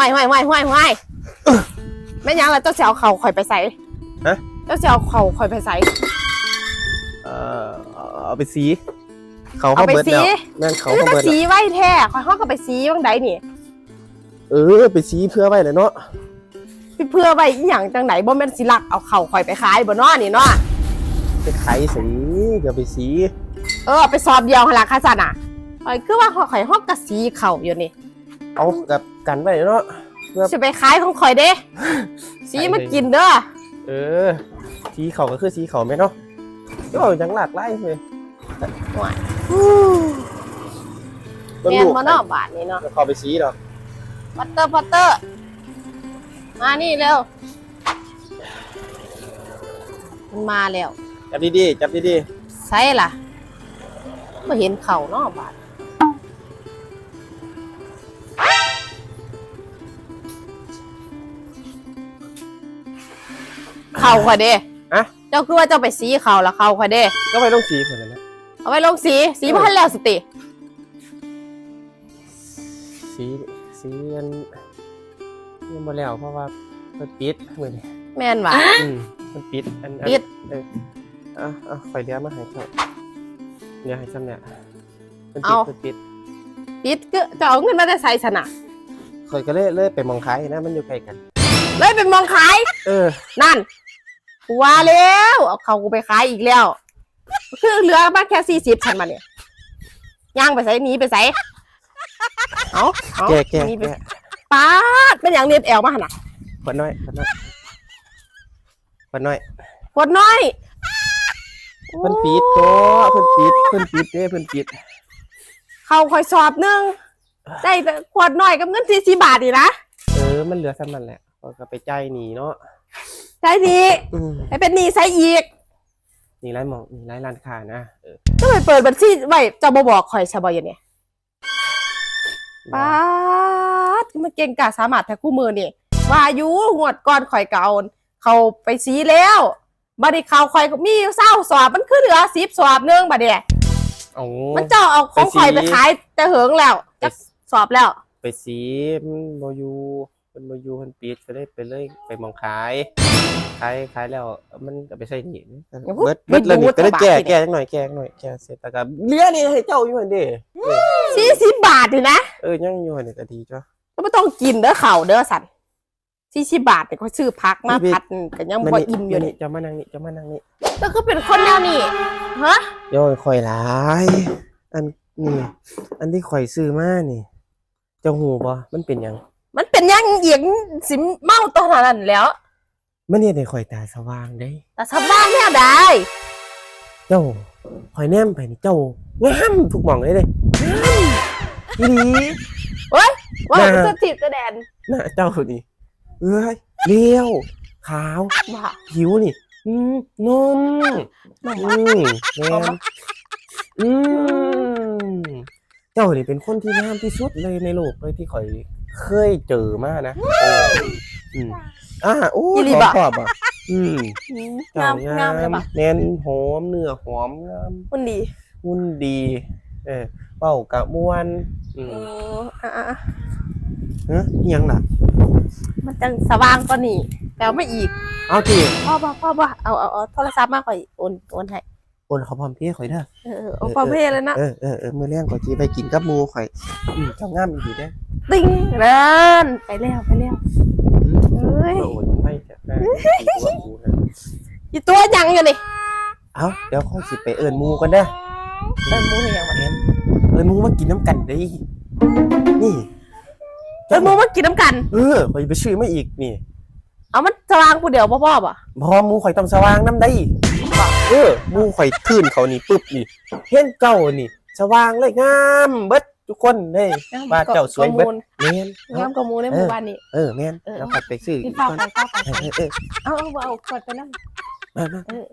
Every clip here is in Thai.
ห้วยห้วยห้วยห้วยห้วยแม่ยังแล้วเจ้าเสียวเข่าข่อยไปใส่ฮะ เจ้าเสียวเข่าข่อยไปใส่ เอ่อเอาไปสีเขาเอาเขาไปเบิดสีแล้วแม่นเขานี่เขาก็เบิดสีแล้วไว้แท้ข่อยห้องก็ไปสีบ้างใดนี่เออไปสีเพื่อไว้เลยเนาะพี่เพื่อไว้อีหยังจังไหนบ่แม่นสิลักเอาเข่าข่อยไปขายบ่เนาะนี่เนาะไปไขสีอย่าไปสีเออไปสอบเดียวหั่นล่ะค่ะซั่นน่ะข่อยคือว่าข่อยห้องก็สีเข่าอยู่นี่เอากับ กันไว้เนาะ ครับสิไปขายของข่อยเด้ สีมากินเด้อเออ สีเขาก็คือสีเขาไหมเนาะก็เอาจังหลากไล่เลยแม่นบ่เนาะบาทนี้เนาะเขาไปสีดอกพัตเตอร์พัตเตอร์มานี่เร็วมันมาแล้ว จับดีๆจับดีใช่ล่ะไม่เห็นเข่าเนาะบาท เข่าข่อยเด้ๆอะ เจ้าคือว่าเจ้าไปสีเข่าละเข่าข่อยเด้ก็ไปต้องสีเหมือนกันนะเอาไว้ลงสีสีพันแล้วสติ สีสีอันยังบ่แล้วเพราะว่ามันปิดเหมือนแม่นว่ะอืมมันปิดอันอันปิด เอออะอะข่อยเลี้ยงมาให้เจ้าเลี้ยงให้ซ้ำเนี่ยมันเอาปิดมันปิดปิดก็จะเอาเงินมาได้ใส่สนะข่อยก็เลยเลยไปมองขายนะมันอยู่ใกล้กัน เลยเป็นมองขายเออ นั่น กูว่าแล้วเอาเขากูไปขายอีกแล้ว คือเหลือบ้านแค่สี่สิบฉันมาเนี่ยย่างไปใส่หนีไปใส่เอาเอาแก่แก่หนีไปแก่ป้าดเป็นอย่างเน็ตแอลมาหนน่ะขวดน้อยขวดน้อยขวดน้อยขวดน้อยเพิ่นปิดโตเพิ่นปิดเพิ่นปิดเด้เพิ่นปิดเขาคอยสอบหนึงได้แต่ขวดน้อยกับเงินสี่สิบบาทดีนะ เออมันเหลือซ้ำนั่นแหละข่อยก็ไปจ่ายหนี้เนาะ ใช่ดีอืมให้เป็นหนี้ใส่อีกหนี่ร้านหมองหนี่ร้านร้านค้านะเออก็ไปเปิดบัญชีไว้เจะบบอกคอยชาบอยางเนี่ยป้าดมันเก่งกาจสามารถแท้คู่มือนี่ว่าอายุงวดก่อนข่อยเก่าเขาไปสีแล้วบัดนี้เขาข่อยก็มีเศร้าสอบมันคือเหลือสิบสอบหนึงบัดเนี่ยเอามันเจ้าเอาของข่อยไปขายแต่เหิงแล้วจะสอบแล้ว ไปสีมันบ่อยู่ มันบ่อยู่มันปิดก็เลยไปเลยไปมองขาย ขายขายแล้วมันก็ไปใส่หนี้เบิดเบิดแล้วนี่ก็ได้แก้แก้จังหน่อยแก้จังหน่อยแก้เสร็จแล้วก็เหลือนี่ให้เจ้าอยู่หั่นเด้เออสี่สิบบาทนี่นะเออยังอยู่หั่นนี่ก็ดีจ้ะก็ไม่ต้องกินเด้อเข่าเด้อสันสี่สิบบาทเนี่ยเขาซื้อพักมาพี่พัดก็ยังบ่อิ่มอยู่นี่จะมานั่งนี่จะมานั่งนี่ก็คือเป็นคนแนวนี้ฮะโย้ยข่อยหลายอันนี่อันที่ข่อยซื้อมานี่เจ้าหูบ่มันเป็นหยัง มันเป็นยังเอียงสิเมาตัวนั้นแหล้วมันเฮ็ดให้ข่อยตาสว่างได้ แต่สบายแนวใดเจ้าข่อยแนมไปนี่เจ้างามทุกหม่องเลยเด้งามอีหลีว่าน่ามันจะถีบจะแดนหน้าเจ้านี่เอ้ยเลี้ยว ขาว ว่าผิวนี่ อืมนุ่มน้องอืมแม่นอืมเจ้านี่เป็นคนที่งามที่สุดเลยในโลกเลยที่ข่อย เคยเจอมานะเอออืมอ่าโอ้ยขอขอบอะอืมงามงามเลยปะแน่นหอมเนื้อหอมงามมันดีหุ่นดี เออเป้ากะมวนอืเอมออะเฮ้ยอิหยังล่ะๆมันจังสว่างกว่านี้แปลไม่อีกเอาทีพ่อบ่พ่อบ่เอาเอาเอาโทรศัพท์มาข่อยโอนโอนให้โอนเขาพร้อมเพี้ยข่อยเด้อ เออเออเอาความเพ่เลยนะ เออเออเออมือเลี้ยงก่อนจีไปกินกับหมูข่อยอืมเจ้างามอีดีได้อ ติ้งนั่นไปแล้วไปแล้วอืมเอ้ยโอ้ยไม่จะได้ตัวกูนะอีตัวยังอยู่นี่เอาเดี๋ยวค่อยสิไปเอิญหมูกันเด้อเออมูนี่ยังวะแม่นเอิญหมูมากินน้ำกันเด้อนี่เออมูมากินน้ำกัน เออข่อยไปซื้อมาอีกนี่ เอามันสว่างกูเดียวพ่อพ่อป่ะพอหมูข่อยต้องสว่างน้ำได้เออหมูข่อยทื่นเขานี่ปึ๊บนี่เห็นเจ้านี่ สว่างเลยงามเบิด ทุกคนเลยว่าเจ้าสวยเบิดแม่นงามกว่ามูในหมู่บ้านนี่เออแม่นเออแล้วขัดไปซื้อกิอีนกเฝ้าก่อนไปเฝ้าไปเออเออเออเอาเอาเอากดไปนั่งมามาเออ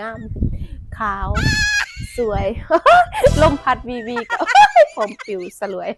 งาม ขาว สวย ลมพัดวีวีก็ผมปิวสลวย